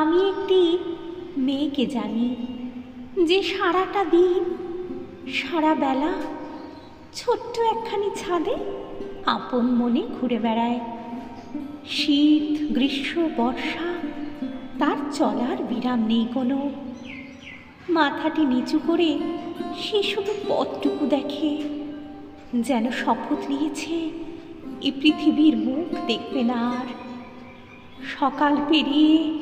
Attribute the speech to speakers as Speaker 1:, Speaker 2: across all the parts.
Speaker 1: আমি একটি মেয়েকে জানি যে সারাটা দিন, সারা বেলা ছোট্ট একখানি ছাদে আপন মনে ঘুরে বেড়ায়। শীত, গ্রীষ্ম, বর্ষা, তার চলার বিরাম নেই কোনো। মাথাটি নিচু করে সে শুধু পথটুকু দেখে, যেন শপথ নিয়েছে এ পৃথিবীর মুখ দেখবে না আর। সকাল পেরিয়ে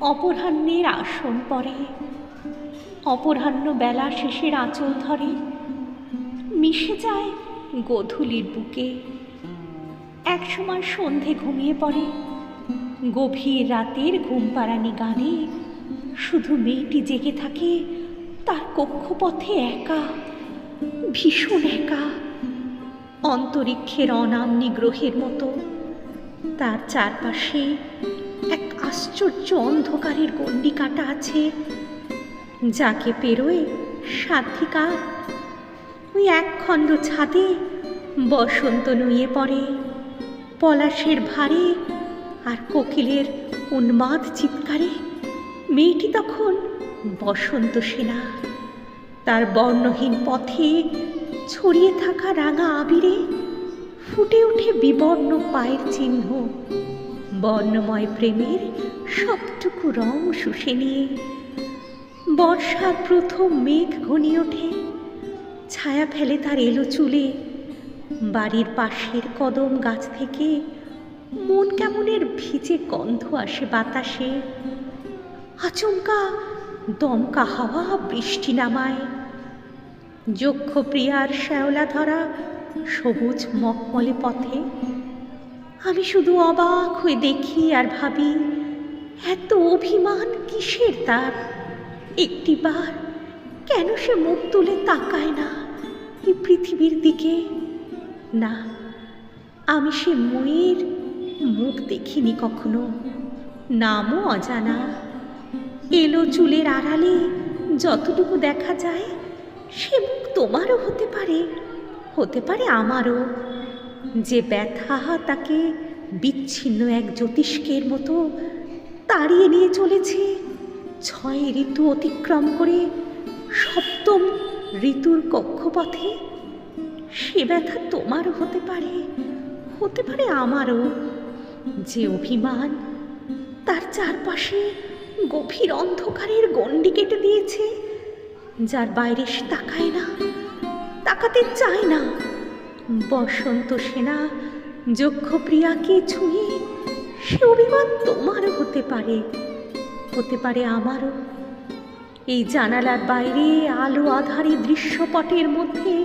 Speaker 1: অপরাহ্নের আসন পড়ে অপরাহ্ন বেলা শেষের আঁচল ধরে। মিশে যায় গোধূলির বুকে। একসময় সন্ধে ঘুমিয়ে পড়ে। গভীর রাতের ঘুমপাড়ানি গানে শুধু মেয়েটি জেগে থাকে, তার কক্ষপথে একা, ভীষণ একা। অন্তরিক্ষের অনামনি গ্রহের মতো তার চারপাশে এক আশ্চর্য অন্ধকারের গণ্ডি কাটা আছে, যাকে পেরোয় সাধিকার ওই একখণ্ড ছাদে বসন্ত নুয়ে পড়ে, পলাশের ভারে আর কোকিলের উন্মাদ চিৎকারে। মেয়েটি তখন বসন্ত সেনা, তার বর্ণহীন পথে ছড়িয়ে থাকা রাঙা আবিরে ফুটে ওঠে বিবর্ণ পায়ের চিহ্ন। বর্ণময় প্রেমের সবটুকু রং শুষে নিয়ে বর্ষার প্রথম মেঘ ঘনিয়ে ওঠে। ছায়া ফেলে তার এলো চুলে। বাড়ির পাশের কদম গাছ থেকে মন কেমনের ভিজে গন্ধ আসে বাতাসে। আচমকা দমকা হাওয়া বৃষ্টি নামায়। যক্ষ প্রিয়ার শ্যাওলা ধরা সবুজ মকমলে পথে। আমি শুধু অবাক হয়ে দেখি আর ভাবি, এত অভিমান কিসের তার? একটিবার কেন সে মুখ তুলে তাকায় না এই পৃথিবীর দিকে? না, আমি সে ময়ের মুখ দেখিনি কখনো। নামও অজানা। এলো চুলের আড়ালে যতটুকু দেখা যায়, সে মুখ তোমারও হতে পারে। হতে পারে আমারও যে ব্যথা তাকে বিচ্ছিন্ন এক জ্যোতিষ্কের মতো তাড়িয়ে নিয়ে চলেছে। ছয় ঋতু অতিক্রম করে সপ্তম ঋতুর কক্ষপথে সে ব্যথা তোমারও হতে পারে হতে পারে আমারও। যে অভিমান তার চারপাশে গভীর অন্ধকারের গণ্ডি কেটে দিয়েছে, যার বাইরে সে তাকায় না। তাকাতে চায় না। বসন্ত সেনা যক্ষ প্রিয়াকে ছুঁয়ে, সে অভিমান তোমারও হতে পারে। হতে পারে আমারও এই জানালার বাইরে আলো আধারী দৃশ্যপটের মধ্যে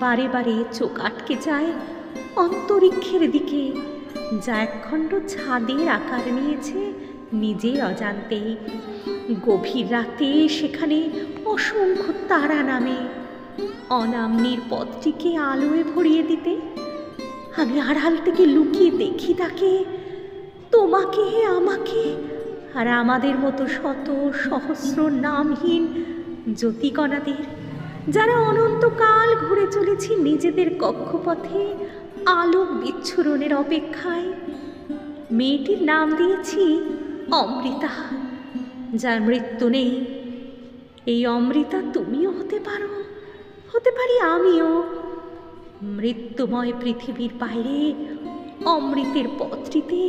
Speaker 1: বারে বারে চোখ আটকে যায় অন্তরিক্ষের দিকে। যা একখণ্ড ছাদের আকার নিয়েছে নিজের অজান্তেই। গভীর রাতে সেখানে অসংখ্য তারা নামে। অনামনির পথটিকে আলোয় ভরিয়ে দিতে। আমি আড়াল থেকে লুকিয়ে দেখি তাকে। তোমাকে আমাকে। আর আমাদের মতো শত সহস্র নামহীন জ্যোতিকণাদের, যারা অনন্তকাল ঘুরে চলেছি নিজেদের কক্ষপথে আলোক বিচ্ছুরণের অপেক্ষায়। মেয়েটির নাম দিয়েছি অমৃতা, যার মৃত্যু নেই। এই অমৃতা তুমিও হতে পারো। হতে পারি আমিও। মৃত্যুময় পৃথিবীর বাইরে, অমৃতের পথটিতে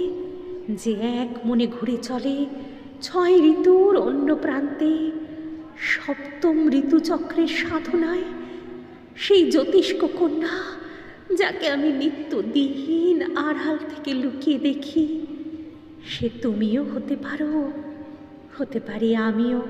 Speaker 1: যে এক মনে ঘুরে চলে, ছয় ঋতুর অন্য প্রান্তে, সপ্তম ঋতুচক্রের সাধনায় সেই জ্যোতিষ্ক কন্যা, যাকে আমি নিত্যদিন আড়াল থেকে লুকিয়ে দেখি, সে তুমিও হতে পারো, হতে পারি আমিও।